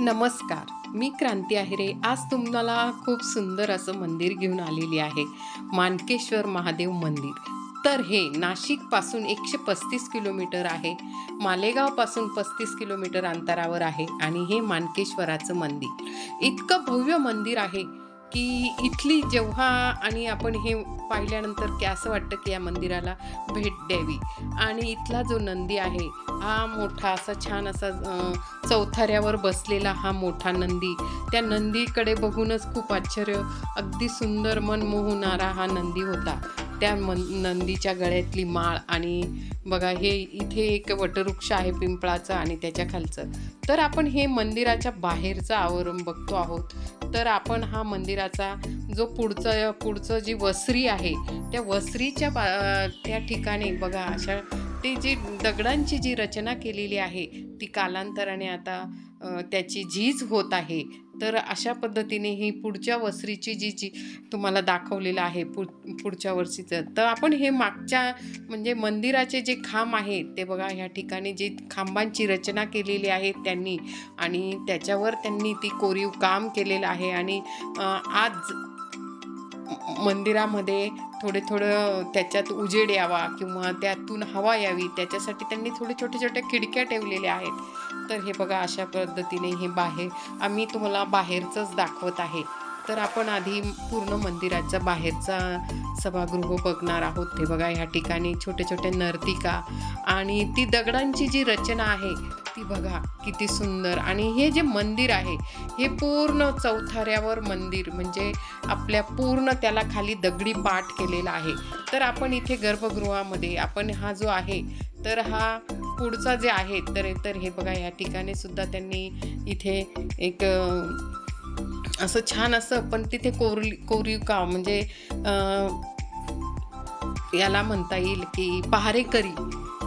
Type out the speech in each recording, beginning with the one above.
नमस्कार मी क्रांती आहिरे. आज तुम्हाला खूप सुंदर असं मंदिर घेऊन आलेली आहे मानकेश्वर महादेव मंदिर. तर हे नाशिकपासून एकशे पस्तीस किलोमीटर आहे मालेगावपासून पस्तीस किलोमीटर अंतरावर आहे आणि हे मानकेश्वराचं मंदिर. इतकं भव्य मंदिर आहे की इथली जेव्हा आणि आपण हे पाहिल्यानंतर की असं वाटतं की या मंदिराला भेट द्यावी. आणि इथला जो नंदी आहे हा मोठा असा छान असा चौथाऱ्यावर बसलेला हा मोठा नंदी. त्या नंदीकडे बघूनच खूप आश्चर्य अगदी सुंदर मन मोहणारा हा नंदी होता. त्या मन नंदीच्या गळ्यातली माळ आणि बघा हे इथे एक वटवृक्ष आहे पिंपळाचं आणि त्याच्या खालचं. तर आपण हे मंदिराच्या बाहेरचं आवरण बघतो आहोत. तर आपण हा मंदिराचा जो पुढचं पुढचं जी वसरी आहे त्या वसरीच्या बा त्या ठिकाणी बघा अशा ते जी दगडांची जी रचना केलेली आहे ती कालांतराने आता त्याची झीज होत आहे. तर अशा पद्धतीने ही पुढच्या वसरीची जी जी तुम्हाला दाखवलेलं आहे पु पुढच्या वर्षीचं तर आपण हे मागच्या म्हणजे मंदिराचे जे खांब आहेत ते बघा ह्या ठिकाणी जे खांबांची रचना केलेली आहे त्यांनी आणि त्याच्यावर त्यांनी ती कोरीव काम केलेलं आहे आणि आज मंदिरामध्ये थोडे थोडं त्याच्यात उजेड यावा किंवा त्यातून हवा यावी त्याच्यासाठी त्यांनी थोडे छोटे छोट्या खिडक्या ठेवलेल्या आहेत. तर हे बघा अशा पद्धतीने हे बाहेर आम्ही तुम्हाला बाहेरचंच दाखवत आहे. तर आपण आधी पूर्ण मंदिराचा बाहेरचा सभागृह बघणार आहोत. हे बघा ह्या ठिकाणी छोटे छोटे नर्तिका आणि ती दगडांची जी रचना आहे ती बघा किती सुंदर. आणि हे जे मंदिर आहे हे पूर्ण चौथाऱ्यावर मंदिर. म्हणजे आपल्या पूर्ण त्याला खाली दगडी पाठ केलेला आहे. तर आपण इथे गर्भगृहामध्ये आपण हा जो आहे तर हा पुढचा जे आहे तर तर हे बघा या ठिकाणी सुद्धा त्यांनी इथे एक असं छान असं पण तिथे कोरली कोरीव काम म्हणजे याला म्हणता येईल की पहारेकरी.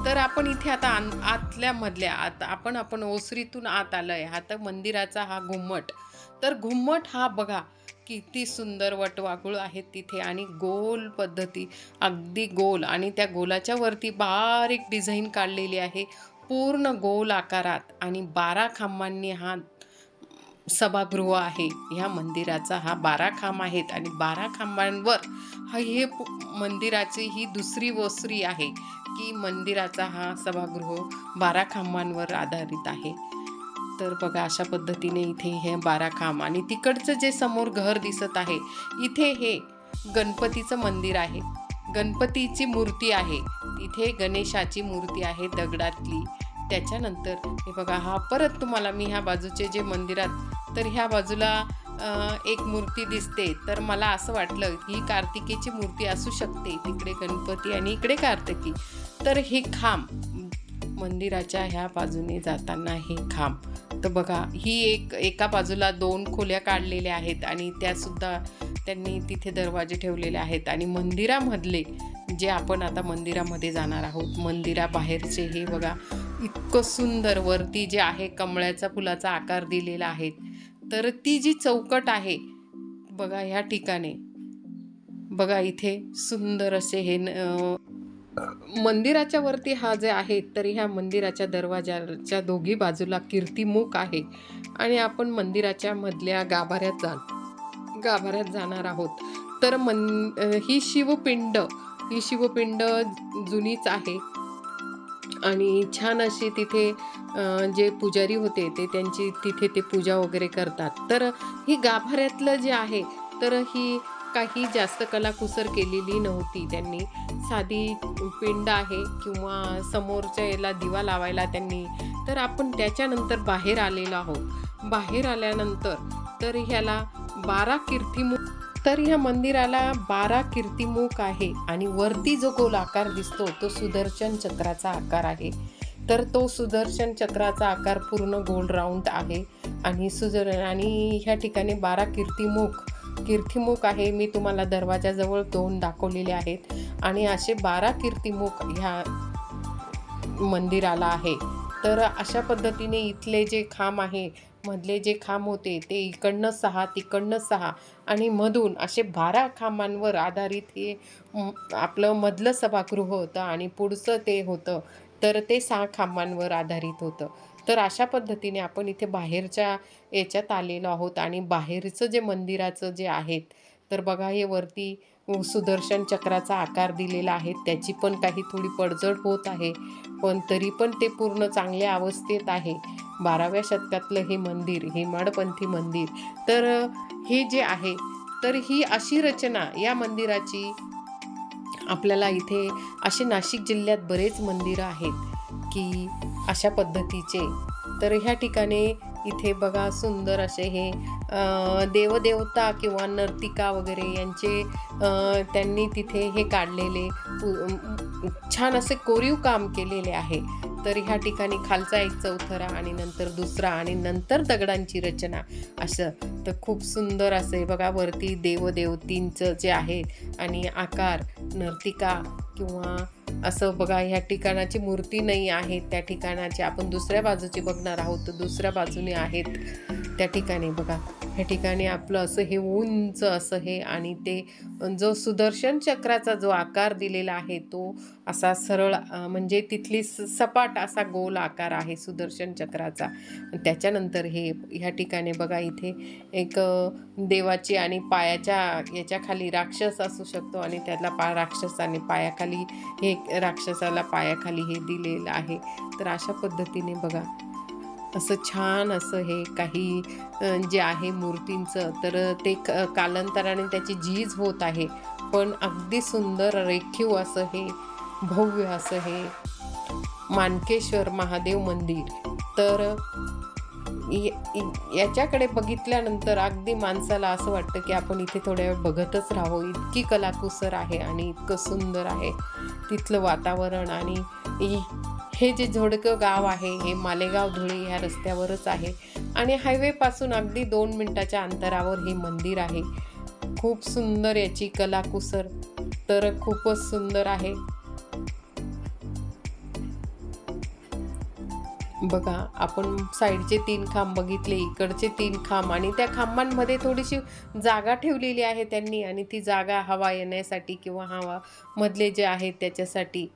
तर आपण इथे आता आन आतल्या मधल्या आत आपण आपण ओसरीतून आत आलोय. हा तर मंदिराचा हा घुम्मट. तर घुम्मट हा बघा किती सुंदर वटवाघूळ आहेत तिथे आणि गोल पद्धती अगदी गोल. आणि त्या गोलाच्या वरती बारीक डिझाईन काढलेली आहे पूर्ण गोल आकारात. आणि बारा खांबांनी हा सभागृह आहे. ह्या मंदिराचा हा बारा खांब आहेत आणि बारा खांबांवर हा हे मंदिराची ही दुसरी वसरी आहे की मंदिराचा हा सभागृह बारा खांबांवर आधारित आहे. तर बघा अशा पद्धतीने इथे हे बारा खांब आणि तिकडचं जे समोर घर दिसत आहे इथे हे गणपतीचं मंदिर आहे. गणपतीची मूर्ती आहे. इथे गणेशाची मूर्ती आहे दगडातली. त्याच्यानंतर हे बघा हा परत तुम्हाला मी ह्या बाजूचे जे मंदिरात तर ह्या बाजूला एक मूर्ती दिसते. तर मला असं वाटलं ही कार्तिकेची मूर्ती असू शकते. तिकडे गणपती आणि इकडे कार्तिकी. तर हे खांब मंदिराच्या ह्या बाजूने जाताना हे खांब. तर बघा ही एक एका बाजूला दोन खोल्या काढलेल्या आहेत आणि त्यासुद्धा त्यांनी तिथे दरवाजे ठेवलेले आहेत आणि मंदिरामधले जे आपण आता मंदिरामध्ये जाणार आहोत मंदिराबाहेरचे हे बघा इतकं सुंदर वरती जे आहे कमळाचा फुलाचा आकार दिलेला आहे तर ती जी चौकट आहे बघा ह्या ठिकाणी. बघा इथे सुंदर असे हे न- मंदिराच्या वरती हा जे आहे तरी ह्या मंदिराच्या दरवाजाच्या दोघी बाजूला कीर्तिमुख आहे आणि आपण मंदिराच्या मधल्या गाभाऱ्यात जा गाभाऱ्यात जाणार आहोत. तर मन ही शिवपिंड ही शिवपिंड जुनीच आहे. आणि छान अशी तिथे जे पुजारी होते ते त्यांची तिथे ते पूजा वगैरे करतात. तर ही गाभाऱ्यातलं जे आहे तर ही काही जास्त कलाकुसर केलेली नव्हती. त्यांनी साधी पिंड आहे किंवा समोरच्या याला दिवा लावायला त्यांनी तर आपण त्याच्यानंतर बाहेर आलेलो आहोत. बाहेर आल्यानंतर तर ह्याला बारा कीर्तिमुख तर ह्या मंदिराला बारा कीर्तिमुख आहे आणि वरती जो गोल आकार दिसतो तो सुदर्शन चक्राचा आकार आहे. तर तो सुदर्शन चक्राचा आकार पूर्ण गोल राऊंड आहे आणि सुदर आणि ह्या ठिकाणी बारा कीर्तिमुख कीर्तिमुख आहे. मी तुम्हाला दरवाजाजवळ दोन दाखवलेले आहेत आणि असे बारा कीर्तिमुख ह्या मंदिराला आहे. तर अशा पद्धतीने इथले जे खांब आहे मधले जे खांब होते ते इकडनं सहा तिकडनं सहा आणि मधून असे बारा खांबांवर आधारित हे आपलं मधलं सभागृह होतं आणि पुढचं ते होतं. तर ते सहा खांबांवर आधारित होतं. तर अशा पद्धतीने आपण इथे बाहेरच्या याच्यात आलेलो आहोत आणि बाहेरचं जे मंदिराचं जे आहेत तर बघा हे वरती सुदर्शन चक्राचा आकार दिलेला आहे. त्याची पण काही थोडी पडझड होत आहे पण तरी पण ते पूर्ण चांगल्या अवस्थेत आहे. बाराव्या शतकातलं हे मंदिर हेमाडपंथी मंदिर तर हे जे आहे तर ही अशी रचना या मंदिराची आपल्याला इथे असे नाशिक जिल्ह्यात बरेच मंदिरं आहेत की अशा पद्धतीचे. तर ह्या ठिकाणी इथे बघा सुंदर असे हे देवदेवता किंवा नर्तिका वगैरे यांचे त्यांनी तिथे हे काढलेले छान असे कोरीव काम केलेले आहे. तर ह्या ठिकाणी खालचा एक चौथरा आणि नंतर दुसरा आणि नंतर दगडांची रचना. असं. तर खूप सुंदर असं आहे बघा वरती देवदेवतींचं जे आहे आणि आकार नर्तिका किंवा असं बघा ह्या ठिकाणाची मूर्ती नाही आहे त्या ठिकाणाची आपण दुसऱ्या बाजूची बघणार आहोत. तर दुसऱ्या बाजूने आहेत त्या ठिकाणी बघा. ह्या ठिकाणी आपलं असं हे उंच असं हे आणि ते जो सुदर्शन चक्राचा जो आकार दिलेला आहे तो असा सरळ म्हणजे तिथली स- सपाट असा गोल आकार आहे सुदर्शन चक्राचा. त्याच्यानंतर हे ह्या ठिकाणी बघा इथे एक देवाची आणि पायाच्या याच्याखाली राक्षस असू शकतो आणि त्यातला पा राक्षसाने पायाखाली हे राक्षसाला पायाखाली हे दिलेलं आहे. तर अशा पद्धतीने बघा असं छान असं हे काही जे आहे मूर्तींचं तर ते क कालांतराने त्याची झीज होत आहे. पण अगदी सुंदर रेखीव असं हे भव्य असं हे मानकेश्वर महादेव मंदिर. तर याच्याकडे बघितल्यानंतर अगदी माणसाला असं वाटतं की आपण इथे थोड्या वेळ बघतच राहावं. इतकी कलाकुसर आहे आणि इतकं सुंदर आहे तिथलं वातावरण आणि इ- हे जे झोडकं गाव आहे हे मालेगाव धुळे ह्या रस्त्यावरच आहे. आणि हायवेपासून अगदी दोन मिनटाच्या अंतरावर हे मंदिर आहे. खूप सुंदर याची कलाकुसर तर खूपच सुंदर आहे. बघा आपण साईडचे तीन खांब बघितले इकडचे तीन खांब आणि त्या खांबांमध्ये थोडीशी जागा ठेवलेली आहे त्यांनी आणि ती जागा हवा येण्यासाठी किंवा हवा मधले जे आहेत त्याच्यासाठी.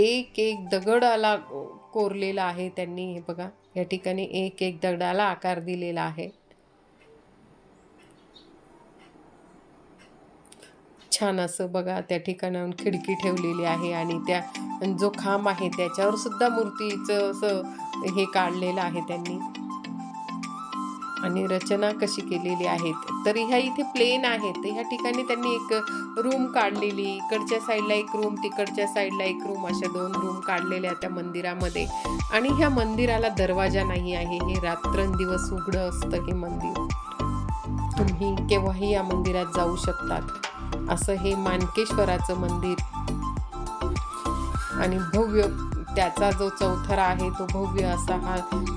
एक एक दगडाला कोरलेला आहे त्यांनी हे बघा या ठिकाणी एक एक दगडाला आकार दिलेला आहे. छान असं बघा त्या ठिकाणाहून खिडकी ठेवलेली आहे आणि त्या जो खांब आहे त्याच्यावर सुद्धा मूर्तीचं असं हे काढलेलं आहे त्यांनी. आणि रचना कशी केलेली आहेत. तर ह्या इथे प्लेन आहेत. तर ह्या ठिकाणी त्यांनी एक रूम काढलेली. इकडच्या साईडला एक रूम तिकडच्या साईडला एक रूम अशा दोन रूम काढलेल्या त्या मंदिरामध्ये. आणि ह्या मंदिराला दरवाजा नाही आहे. हे रात्रंदिवस उघडं असतं हे मंदिर. तुम्ही केव्हाही या मंदिरात जाऊ शकतात. असं हे मानकेश्वराचं मंदिर. आणि भव्य त्याचा जो चौथरा आहे तो भव्य असा हा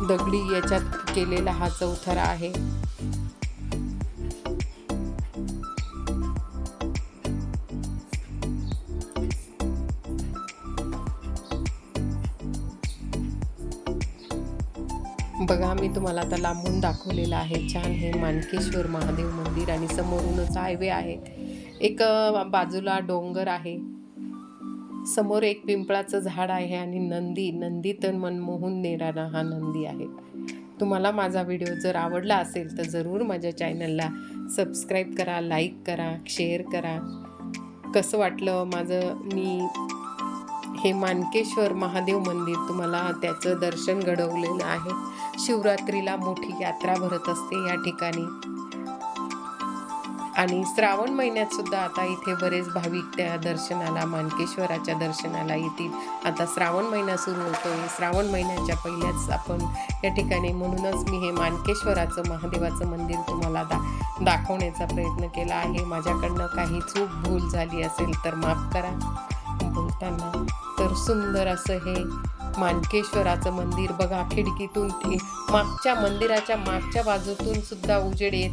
दगडी याच्यात केलेला हा चौथरा आहे. बघा मी तुम्हाला आता लांबून दाखवलेलं आहे. छान हे मानकेश्वर महादेव मंदिर आणि समोरूनच हायवे आहे. एक बाजूला डोंगर आहे. समोर एक पिंपळाचं झाड आहे आणि नंदी नंदी तर मनमोहून नेणारा हा नंदी आहे. तुम्हाला माझा व्हिडिओ जर आवडला असेल तर जरूर माझ्या चॅनलला सबस्क्राईब करा लाईक करा शेअर करा. कसं वाटलं माझं मी हे मानकेश्वर महादेव मंदिर तुम्हाला त्याचं दर्शन घडवलेलं आहे. शिवरात्रीला मोठी यात्रा भरत असते या ठिकाणी. आणि श्रावण महिन्यात सुद्धा आता इथे बरेच भाविक त्या दर्शनाला मानकेश्वराच्या दर्शनाला येतील. आता श्रावण महिना सुरू होतोय. श्रावण महिन्याच्या पहिल्याच आपण या ठिकाणी म्हणूनच मी हे मानकेश्वराचं महादेवाचं मंदिर तुम्हाला दा दाखवण्याचा प्रयत्न केला आहे. माझ्याकडनं काही चूक भूल झाली असेल तर माफ करा. बोलताना तर सुंदर असं हे मानकेश्वराचं मंदिर बघा. खिडकीतून ते मागच्या मंदिराच्या मागच्या बाजूतून सुद्धा उजेड येत